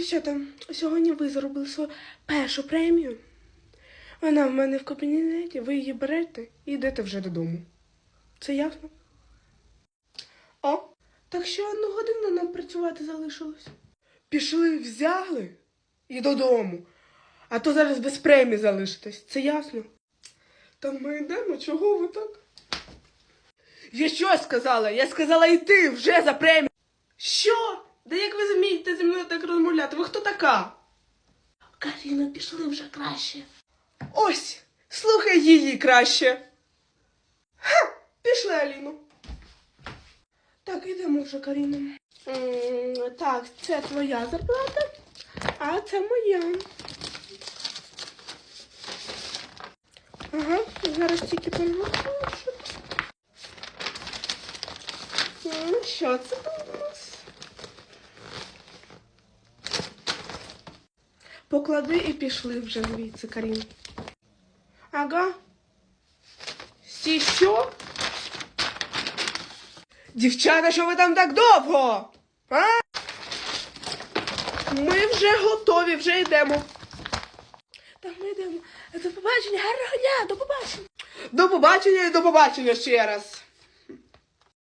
Дівчата, сьогодні ви заробили свою першу премію. Вона в мене в кабінеті, ви її берете і йдете вже додому. Це ясно? О, так ще одну годину нам працювати залишилось. Пішли, взяли і додому. А то зараз без премії залишитесь. Це ясно? Та ми йдемо, чого ви так? Я що сказала? Я сказала йти вже за премію. Що? Да як ви змієте зі мною так розмовляти? Ви хто така? Каріна, пішли вже краще. Ось, слухай її краще. Ха, пішли, Аліно. Так, йдемо вже, Каріна. М, Так, це твоя зарплата, а це моя. Ага, зараз тільки порахую. що. М, це тут Поклади і пішли вже звідси, Карін. Ага. Сі що? Дівчата, що ви там так довго? А? Ми вже готові, вже йдемо. Так, ми йдемо. До побачення, гарного дня, до побачення. До побачення і до побачення ще раз.